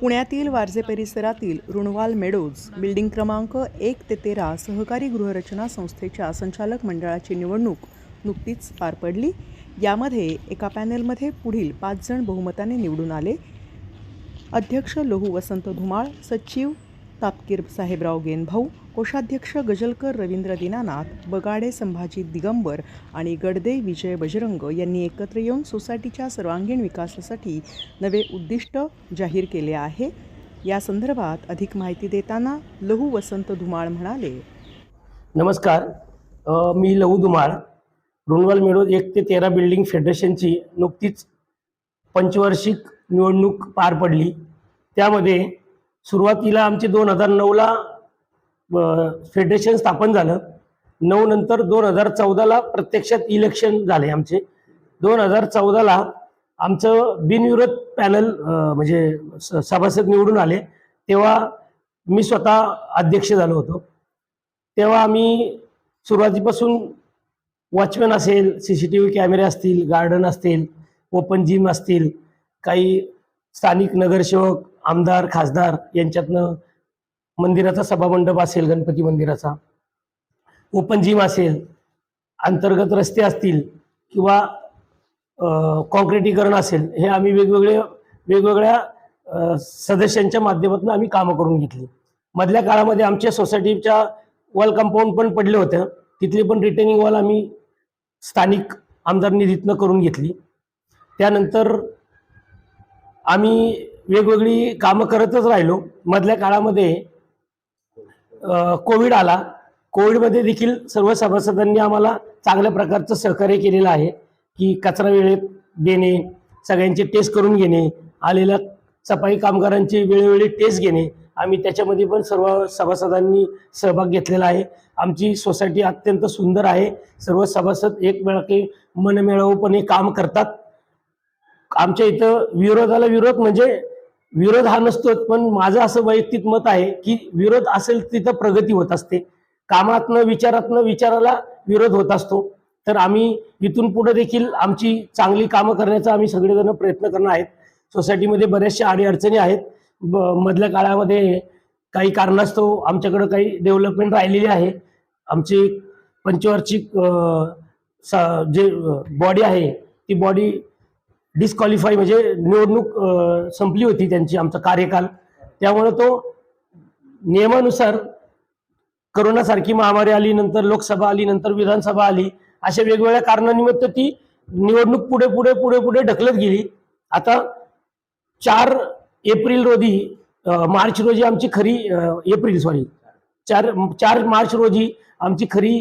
पुण्यातील वारजे परिसरातील Runwal meadows building क्रमांक एक ते तेरा सहकारी गृहरचना संस्थेच्या संचालक मंडळाची निवडणूक नुकतीच पार पडली. यामध्ये एका पॅनेलमध्ये पुढील पाच जण बहुमताने निवडून आले. अध्यक्ष लोहू वसंत धुमाळ सचिव तापकीर साहेबराव गेनभाऊ कोषाध्यक्ष गजलकर रवींद्र दीनानाथ बगाडे संभाजी दिगंबर आणि गडदे विजय बजरंग यांनी एकत्र येऊन सोसायटीच्या सर्वांगीण विकासासाठी नवे उद्दिष्ट जाहीर केले आहे. या संदर्भात अधिक माहिती देताना लहू वसंत धुमाळ म्हणाले. नमस्कार. मी लहू धुमाळ. रुणवाल मेडोज एक ते तेरा बिल्डिंग फेडरेशनची नुकतीच पंचवार्षिक निवडणूक पार पडली. त्यामध्ये सुरुवातीला आमचे दोन हजार नऊला फेडरेशन स्थापन झालं. नऊ नंतर दोन हजार चौदाला प्रत्यक्षात इलेक्शन झाले आमचे. दोन हजार चौदाला आमचं बिनविरोध पॅनल म्हणजे स- सभासद निवडून आले. तेव्हा मी स्वतः अध्यक्ष झालो होतो. तेव्हा आम्ही सुरुवातीपासून वॉचमॅन असेल सी सी टी व्ही कॅमेरे असतील गार्डन असतील ओपन जिम असतील काही स्थानिक नगरसेवक आमदार खासदार यांच्यातनं मंदिराचा सभामंडप असेल गणपती मंदिराचा. ओपन जिम असेल अंतर्गत रस्ते असतील किंवा कॉन्क्रिटीकरण असेल हे आम्ही वेगवेगळे वेगवेगळ्या सदस्यांच्या माध्यमातून आम्ही कामं करून घेतली. मधल्या काळामध्ये आमच्या सोसायटीच्या वॉल कंपाऊंड पण पडले होतं तिथली पण रिटर्निंग वॉल आम्ही स्थानिक आमदार निधीतनं करून घेतली. त्यानंतर आम्ही वेगवेगळी कामं करतच राहिलो. मधल्या काळामध्ये कोविड आला. कोविडमध्ये देखील सर्व सभासदांनी आम्हाला चांगल्या प्रकारचं सहकार्य केलेलं आहे की कचरा वेळेत देणे सगळ्यांचे टेस्ट करून घेणे आलेल्या सफाई कामगारांची वेळोवेळी टेस्ट घेणे. आम्ही त्याच्यामध्ये पण सर्व सभासदांनी सहभाग घेतलेला आहे. आमची सोसायटी अत्यंत सुंदर आहे. सर्व सभासद एकमेळाके मनमिळावूपणे काम करतात. आमच्या इथं विरोधाला विरोध म्हणजे विरोध हा नसतोच पण माझं असं वैयक्तिक मत आहे की विरोध असेल तिथं प्रगती होत असते. कामातनं विचारातनं विचाराला विरोध होत असतो. तर आम्ही इथून पुढे देखील आमची चांगली कामं करण्याचा आम्ही सगळेजण प्रयत्न करणार आहेत. सोसायटीमध्ये बऱ्याचशा अडीअडचणी आहेत. ब- मधल्या काळामध्ये काही कारणास्तव आमच्याकडं काही डेव्हलपमेंट राहिलेली आहे. आमची पंचवार्षिक स- जे बॉडी आहे ती बॉडी डिस्क्वालिफाय म्हणजे निवडणूक संपली होती त्यांची आमचा कार्यकाल. त्यामुळे तो नियमानुसार करोनासारखी महामारी आली नंतर लोकसभा आली नंतर विधानसभा आली अशा वेगवेगळ्या कारणानिमित्त ती निवडणूक पुढे पुढे पुढे पुढे ढकलत गेली. आता चार एप्रिल रोजी मार्च रोजी आमची खरी एप्रिल सॉरी चार चार मार्च रोजी आमची खरी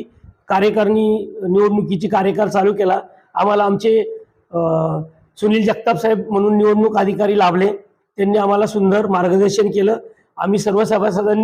कार्यकारिणी निवडणुकीची कार्यकाळ चालू केला. आम्हाला आमचे सुनील जगताप साहेब म्हणून निवडणूक अधिकारी लाभले. त्यांनी आम्हाला सुंदर मार्गदर्शन केलं. आम्ही सर्व सभासदांनी